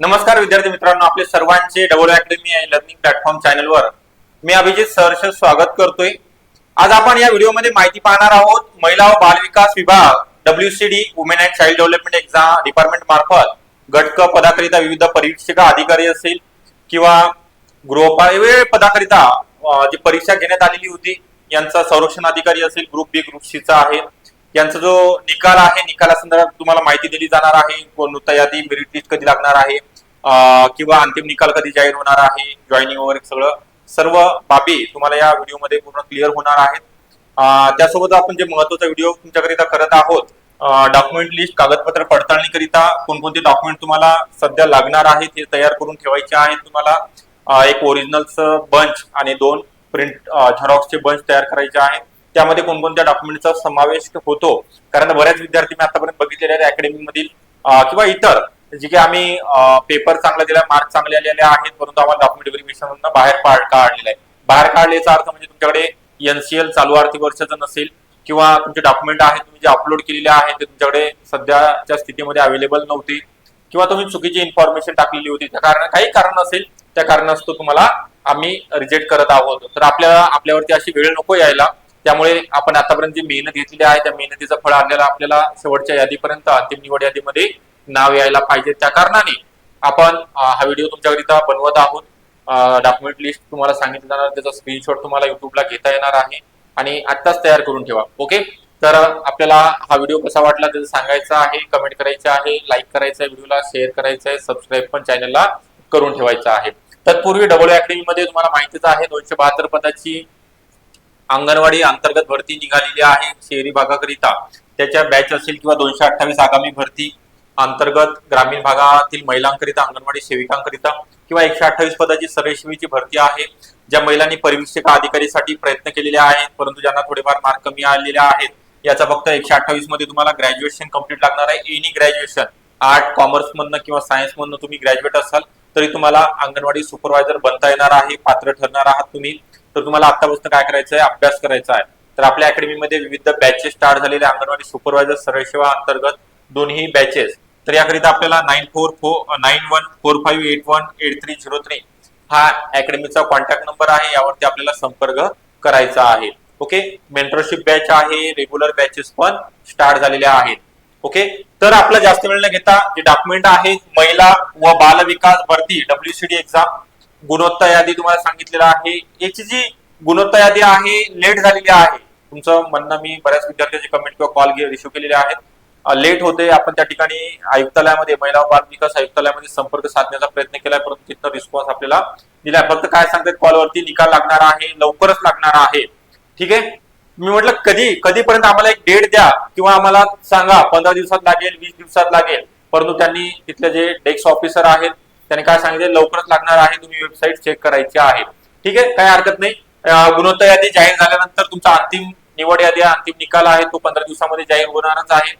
नमस्कार विद्यार्थी मित्रांनो आपले सर्वांचे डबल अकॅडमी आहे लर्निंग प्लॅटफॉर्म चॅनलवर. मी अभिजित सहर्ष स्वागत करतोय. आज आपण या व्हिडिओमध्ये माहिती पाहणार आहोत महिला व बाल विकास विभाग D women and child development exam department मार्फत गटक पदाकरिता विविध परीक्षिका अधिकारी असेल किंवा गृहपाल पदाकरिता जी परीक्षा घेण्यात आलेली होती यांचा संरक्षण अधिकारी असेल ग्रुप बी ग्रुप सी चा आहे. यांचा जो निकाल आहे निकालासंदर्भात तुम्हाला माहिती दिली जाणार आहे. कोणता यादी मेरिट लिस्ट कधी लागणार आहे किंवा अंतिम निकाल कधी जाहीर होणार आहे जॉईनिंग वगैरे सगळं सर्व बाबी तुम्हाला या व्हिडिओमध्ये पूर्ण क्लिअर होणार आहेत. त्यासोबत आपण जे महत्त्वाचा व्हिडिओ तुमच्याकरिता करत आहोत डॉक्युमेंट लिस्ट कागदपत्र पडताळणीकरिता कोणकोणते डॉक्युमेंट तुम्हाला सध्या लागणार आहेत हे तयार करून ठेवायचे आहेत तुम्हाला. एक ओरिजिनलचं बंच आणि दोन प्रिंट झेरॉक्सचे बंच तयार करायचे आहेत. त्यामध्ये कोणकोणत्या डॉक्युमेंटचा समावेश होतो? कारण बऱ्याच विद्यार्थी मी आतापर्यंत बघितलेले आहेत अकॅडमी मधील किंवा इतर जे काही आम्ही पेपर चांगला दिला मार्क चांगले आलेले आहेत परंतु आम्हाला डॉक्युमेंट व्हेरिफिकेशन मधून बाहेर पाड काढलेला आहे. बाहेर काढल्याचा अर्थ म्हणजे तुमच्याकडे एनसीएल चालू आर्थिक वर्षाचं नसेल किंवा तुमचे डॉक्युमेंट आहेत तुम्ही जे अपलोड केलेले आहेत ते तुमच्याकडे सध्याच्या स्थितीमध्ये अवेलेबल नव्हते किंवा तुम्ही चुकीची इन्फॉर्मेशन टाकलेली होती त्या कारण काही कारण असेल त्या कारणास्तव तुम्हाला आम्ही रिजेक्ट करत आहोत. तर आपल्याला आपल्यावरती अशी वेळ नको यायला. त्यामुळे आपण आतापर्यंत जी मेहनत घेतलेली आहे त्या मेहनतीचं फळ आपल्याला आपल्याला शेवटच्या यादीपर्यंत अंतिम निवड यादीमध्ये नाव यायला पाहिजे. त्या कारणाने आपण हा व्हिडिओ तुमच्याकरिता बनवत आहोत. डॉक्युमेंट लिस्ट तुम्हाला सांगितलं जाणार त्याचा स्क्रीनशॉट तुम्हाला युट्यूबला घेता येणार आहे आणि आत्ताच तयार करून ठेवा. ओके? तर आपल्याला हा व्हिडिओ कसा वाटला त्याचं सांगायचं आहे कमेंट करायचं आहे लाईक करायचं आहे व्हिडिओला शेअर करायचं आहे सबस्क्राईब पण चॅनलला करून ठेवायचं आहे. तत्पूर्वी डबल अकॅडमी मध्ये तुम्हाला माहितीच आहे दोनशे बहात्तर पदाची अंगणवाडी अंतर्गत भरती निघालेली आहे शहरी भागाकरिता. त्याच्या बॅच असेल किंवा दोनशे अठ्ठावीस आगामी भरती अंतर्गत ग्रामीण भागातील महिलांकरिता अंगणवाडी सेविकांकरिता किंवा एकशे अठ्ठावीस पदाची सरसेवीची भरती आहे ज्या महिलांनी परिवीक्षक अधिकारीसाठी प्रयत्न केलेले आहेत परंतु ज्यांना थोडेफार मार्क कमी आलेले आहेत. याचा फक्त एकशे अठ्ठावीसमध्ये तुम्हाला ग्रॅज्युएशन कंप्लीट लागणार आहे. एनी ग्रॅज्युएशन आर्ट कॉमर्स मधनं किंवा सायन्स मधनं तुम्ही ग्रॅज्युएट असाल तरी तुम्हाला अंगणवाडी सुपरवायझर बनता येणार आहे पात्र ठरणार आहात तुम्ही. तर तुम्हाला आतापासून काय करायचं आहे अभ्यास करायचा आहे. तर आपल्या अकॅडमीमध्ये विविध बॅचेस स्टार्ट झालेले अंगणवाडी सुपरवायझर सरळसेवा अंतर्गत दोन्ही बॅचेस तर याकरिता आपल्याला nine four four nine one four five eight one eight three zero three हा अकॅडमीचा कॉन्टॅक्ट नंबर आहे. यावरती आपल्याला संपर्क करायचा आहे. ओके मेंटरशिप बॅच आहे. रेग्युलर बॅचेस पण स्टार्ट झालेल्या आहेत. ओके तर आपला जास्त वेळ न घेता जे डॉक्युमेंट आहेत महिला व बाल विकास भरती डब्ल्यूसीडी एक्झाम गुणवत्ता यादी तुम्हाला सांगितलेला आहे. याची जी गुणवत्ता यादी आहे लेट झालेली आहे. तुमचं म्हणणं मी बऱ्याच विद्यार्थ्यांचे कमेंट किंवा कॉल रिसिव्ह केलेले आहेत. लेट होते. आपण त्या ठिकाणी आयुक्तालयामध्ये महिला बाल विकास आयुक्तालयामध्ये संपर्क साधण्याचा प्रयत्न केलाय परंतु तिथं रिस्पॉन्स आपल्याला दिलाय फक्त काय सांगतात कॉलवरती निकाल लागणार आहे लवकरच लागणार आहे. ठीक आहे? मी म्हटलं कधी? कधीपर्यंत आम्हाला एक डेट द्या किंवा आम्हाला सांगा. पंधरा दिवसात लागेल वीस दिवसात लागेल. परंतु त्यांनी तिथले जे डेस्क ऑफिसर आहेत त्यांनी काय सांगितलं? लवकरच लागणार आहे तुम्ही वेबसाईट चेक करायची आहे. ठीक आहे? काही हरकत नाही. गुणवत्ता यादी जाहीर झाल्यानंतर तुमचा अंतिम निवड यादी अंतिम निकाल आहे. तो पंधरा दिवसामध्ये जाहीर होणारच आहे.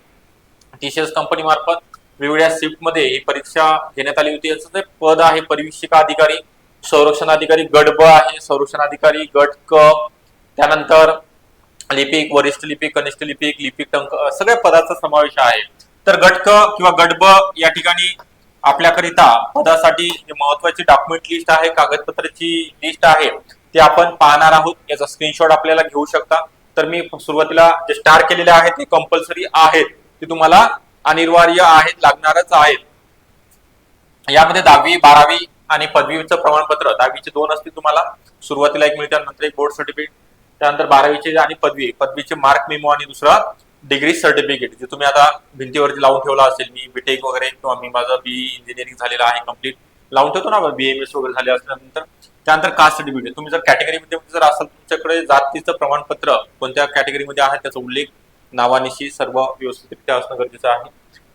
टीसीएस कंपनी मार्फत वेगवेगळ्या शिफ्टमध्ये ही परीक्षा घेण्यात आली होती. याचं पद आहे परिवीक्षिका अधिकारी संरक्षण अधिकारी गट ब आहे. संरक्षण अधिकारी गट क. त्यानंतर लिपिक वरिष्ठ लिपिक कनिष्ठ लिपिक लिपिक टंक सगळ्या पदाचा समावेश आहे. तर गट क किंवा गट ब या ठिकाणी आपल्याकरिता पदासाठी महत्वाची डॉक्युमेंट लिस्ट आहे कागदपत्राची लिस्ट आहे ते आपण पाहणार आहोत. याचा स्क्रीनशॉट आपल्याला घेऊ शकता. तर मी सुरुवातीला जे स्टार केलेले आहेत ते कंपल्सरी आहेत. ते तुम्हाला अनिवार्य आहेत लागणारच आहेत. यामध्ये दहावी बारावी आणि पदवीचं प्रमाणपत्र दहावीचे दोन असतील तुम्हाला. सुरुवातीला एक मिळतात नंतर एक बोर्ड सर्टिफिकेट त्यानंतर बारावीचे आणि पदवी. पदवीचे मार्क मेमो आणि दुसरा डिग्री सर्टिफिकेट जे तुम्ही आता भिंतीवरती लावून ठेवला असेल मी बीटेक वगैरे किंवा मी माझं बी इंजिनिअरिंग झालेलं आहे कंप्लीट लावून ठेवतो ना बीएमएस वगैरे झाले असल्यानंतर. त्यानंतर कास्ट सर्टिफिकेट तुम्ही जर कॅटेगरीमध्ये जर असाल तुमच्याकडे जातीचं प्रमाणपत्र कोणत्या कॅटेगरीमध्ये आहे त्याचा उल्लेख नावानिशी सर्व व्यवस्थितरित्या असणं गरजेचं आहे.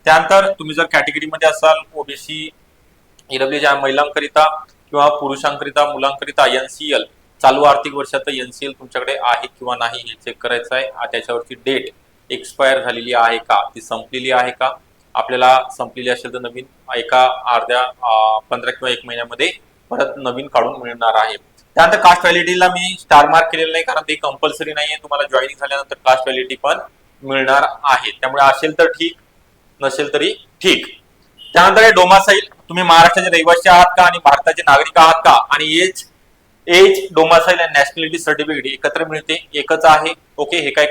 त्यानंतर तुम्ही जर कॅटेगरीमध्ये असाल ओबीसी ईडब्ल्यू ज्या महिलांकरिता किंवा पुरुषांकरिता मुलांकरिता एनसीएल चालू आर्थिक वर्षात एनसीएल तुमच्याकडे आहे किंवा नाही हे चेक करायचं आहे. त्याच्यावरची डेट एक्सपायर झालेली आहे का? ती संपलेली आहे का? आपल्याला संपलेली असेल तर नवीन एका अर्ध्या पंधरा किंवा एक महिन्यामध्ये परत नवीन काढून मिळणार आहे. त्यानंतर कास्ट व्हॅलिडीला मी स्टार मार्क केलेलं नाही कारण ते कंपल्सरी नाही आहे तुम्हाला जॉईनिंग झाल्यानंतर कास्ट व्हॅलिडी पण मिळणार आहे. त्यामुळे असेल तर ठीक नसेल तरी ठीक. त्यानंतर डोमासाईल. तुम्ही महाराष्ट्राचे रहिवासी आहात का आणि भारताचे नागरिक आहात का? आणि एज एज डोमासाईल आणि नॅशनॅलिटी सर्टिफिकेट एकत्र मिळते एकच आहे. ओके हे काही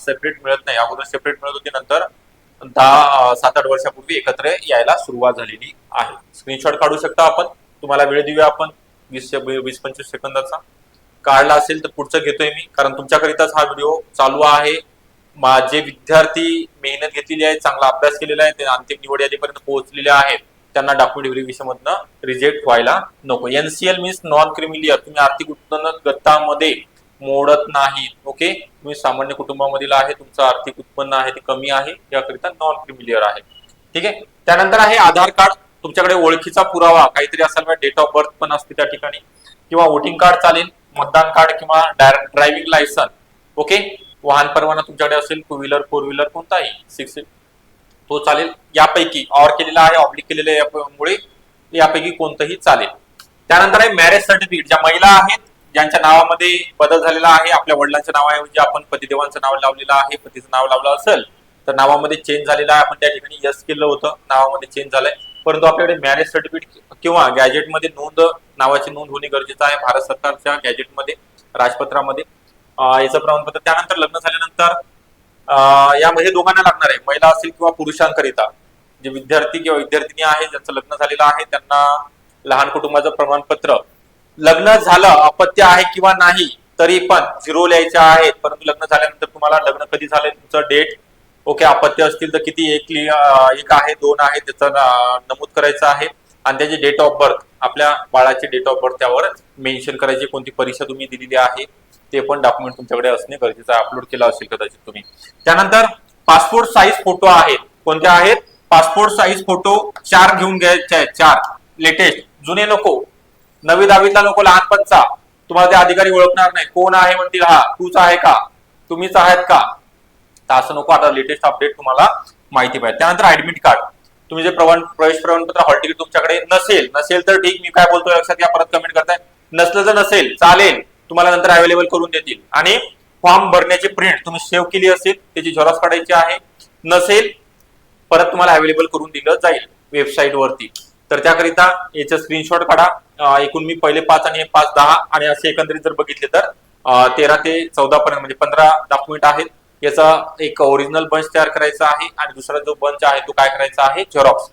सेपरेट मिळत नाही. अगोदर सेपरेट मिळत होते नंतर दहा सात आठ वर्षापूर्वी एकत्र यायला सुरुवात झालेली आहे. स्क्रीनशॉट काढू शकता आपण. तुम्हाला वेळ देऊया आपण. वीस वीस पंचवीस सेकंदाचा. काढला असेल तर पुढचं घेतोय मी. कारण तुमच्याकरिताच हा व्हिडिओ चालू आहे. माझे विद्यार्थी मेहनत घेतलेली आहे चांगला अभ्यास केलेला आहे. ते अंतिम निवड यादीपर्यंत पोहोचलेले आहेत. त्यांना डॉक्युमेंट व्हेरिफिकेशनमधनं रिजेक्ट व्हायला नको. एनसीएल मीन्स नॉन क्रिमिलियर तुम्ही आर्थिक उत्पन्न गटामध्ये मोडत नाही ओके तुम्ही सामान्य कुटुंबामधील आहे तुमचं आर्थिक उत्पन्न आहे ते कमी आहे याकरिता नॉन क्रिमिलियर आहे. ठीक आहे? त्यानंतर आहे आधार कार्ड. तुमच्याकडे ओळखीचा पुरावा काहीतरी असायला डेट ऑफ बर्थ पण असते त्या ठिकाणी किंवा वोटिंग कार्ड चालेल मतदान कार्ड किंवा ड्रायव्हिंग लायसन ओके वाहन परवाना तुमच्याकडे असेल टू व्हीलर फोर व्हीलर कोणताही सिक्स तो चालेल. यापैकी ऑर केलेला आहे ऑब्लिक केलेल्या यामुळे यापैकी कोणतंही चालेल. त्यानंतर आहे मॅरेज सर्टिफिकेट ज्या महिला आहेत ज्यांच्या नावामध्ये बदल झालेला आहे आपल्या वडिलांच्या नावाऐवजी म्हणजे आपण पतिदेवांचं नाव लावलेलं आहे पतीचं नाव लावलं असेल तर नावामध्ये चेंज झालेला आहे. आपण त्या ठिकाणी यस केलं होतं नावामध्ये चेंज झालंय. परंतु आपल्याकडे मॅरेज सर्टिफिकेट किंवा गॅजेटमध्ये नोंद नावाची नोंद होणे गरजेचं आहे भारत सरकारच्या गॅजेटमध्ये राजपत्रामध्ये. याचं प्रमाणपत्र. त्यानंतर लग्न झाल्यानंतर यामध्ये दोघांना लागणार आहे. महिला असेल किंवा पुरुषांकरिता. जे विद्यार्थी किंवा विद्यार्थिनी आहे ज्यांचं लग्न झालेलं आहे त्यांना लहान कुटुंबाचं प्रमाणपत्र. लग्न झालं अपत्य आहे किंवा नाही तरी पण झिरो लिहायच्या आहेत. परंतु लग्न झाल्यानंतर तुम्हाला लग्न कधी झालंय तुमचं डेट ओके अपत्य असतील तर किती एक लि- एक आहे दोन आहे त्याचं नमूद करायचं आहे. आणि त्याची डेट ऑफ बर्थ आपल्या बाळाची डेट ऑफ बर्थ त्यावर मेन्शन करायची. कोणती परीक्षा तुम्ही दिलेली आहे ते पण डॉक्युमेंट तुमच्याकडे असणे गरजेचं आहे. अपलोड केला असेल कदाचित तुम्ही. त्यानंतर पासपोर्ट साईज फोटो आहेत. कोणते आहेत? पासपोर्ट साईज फोटो चार घेऊन घ्यायचे आहेत. चार. लेटेस्ट जुने नको. नवी दहावीतला नको लहानपणचा. तुम्हाला ते अधिकारी ओळखणार नाही. कोण आहे म्हणतील हा तूच आहे का? तुम्हीच आहेत का? तर असं नको. आता लेटेस्ट अपडेट तुम्हाला माहिती पाहिजे त्यानंतर ऍडमिट कार्ड तुम्ही जे प्रमाण प्रवेश प्रमाणपत्र हॉल तिकीट तुमच्याकडे नसेल नसेल तर ठीक. मी काय बोलतोय लक्षात घ्या. परत कमेंट करताय. नसलं जर नसेल. चालेल. तुम्हाला नंतर अवेलेबल करून देतील. आणि फॉर्म भरण्याची प्रिंट तुम्ही सेव्ह केली असेल त्याची झेरॉक्स काढायची आहे नसेल परत तुम्हाला अवेलेबल करून दिलं जाईल वेबसाईट वरती. तर त्याकरिता याचं स्क्रीनशॉट काढा. एकूण मी पहिले पाच आणि पाच दहा आणि असे एकंदरीत जर बघितले तर तेरा ते चौदा पर्यंत म्हणजे पंधरा डॉक्युमेंट आहेत. याचा एक ओरिजिनल बंच तयार करायचा आहे आणि दुसरा जो बंच आहे तो काय करायचा आहे? झेरॉक्स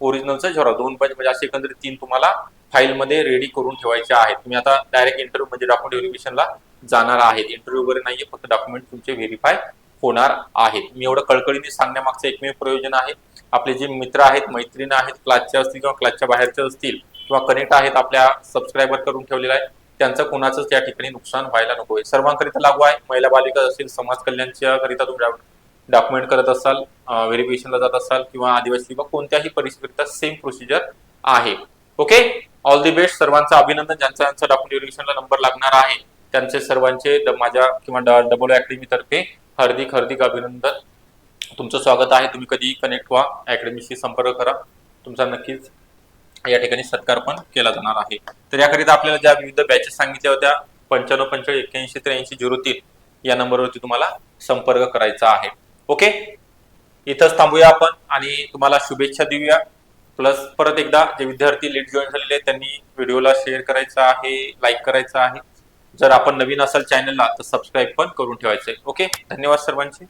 ओरिजिनलचा झेरॉक्स दोन बंच म्हणजे असे एकंदरीत तीन तुम्हाला फाईलमध्ये रेडी करून ठेवायचे आहेत. तुम्ही आता डायरेक्ट इंटरव्ह्यू म्हणजे डॉक्युमेंट व्हेरिफिकेशनला जाणार आहेत. इंटरव्ह्यू वगैरे नाहीये फक्त डॉक्युमेंट तुमचे व्हेरीफाय होणार आहेत. मी एवढं कळकळीने सांगण्यामागचं एकमेव प्रयोजन आहे. आपले जे मित्र आहेत मैत्रिणी आहेत क्लासचे असतील किंवा क्लासच्या बाहेरचे असतील किंवा कनेक्ट आहेत आपल्या सबस्क्रायबर करून ठेवलेला आहे त्यांचं कोणाचंच त्या ठिकाणी नुकसान व्हायला नको आहे. सर्वांकरिता लागू आहे. महिला बालिका असतील समाज कल्याणच्या करिता तुम्ही डॉक्युमेंट करत असाल व्हेरिफिकेशनला जात असाल किंवा आदिवासी किंवा कोणत्याही परिस्थितीकरिता सेम प्रोसिजर आहे. ओके ऑल दी बेस्ट सर्वांचं अभिनंदन. ज्यांचा ज्यांचा डॉक्युमेंट व्हेरिफिकेशनला नंबर लागणार आहे त्यांचे सर्वांचे माझ्या किंवा डबल अकॅडमी तर्फे हार्दिक हार्दिक अभिनंदन. तुमचं स्वागत आहे. तुम्ही कधी कनेक्ट व्हा. अकॅडमीशी संपर्क करा. तुमचा नक्कीच या ठिकाणी सत्कार पण केला जाणार आहे. तर याकरिता आपल्याला ज्या विविध बॅचेस सांगितल्या होत्या पंच्याण्णव पंचेचाळीस एक्क्याऐंशी त्र्याऐंशी झिरो तीन या नंबरवरती तुम्हाला संपर्क करायचा आहे. ओके इथंच थांबूया आपण आणि तुम्हाला शुभेच्छा देऊया. प्लस परत एकदा जे विद्यार्थी लेट जॉईन झालेले आहेत त्यांनी व्हिडिओला शेअर करायचा आहे लाईक करायचा आहे. जर आपण नवीन असाल चॅनलला तर सबस्क्राईब पण करून ठेवायचं आहे. ओके धन्यवाद सर्वांचे.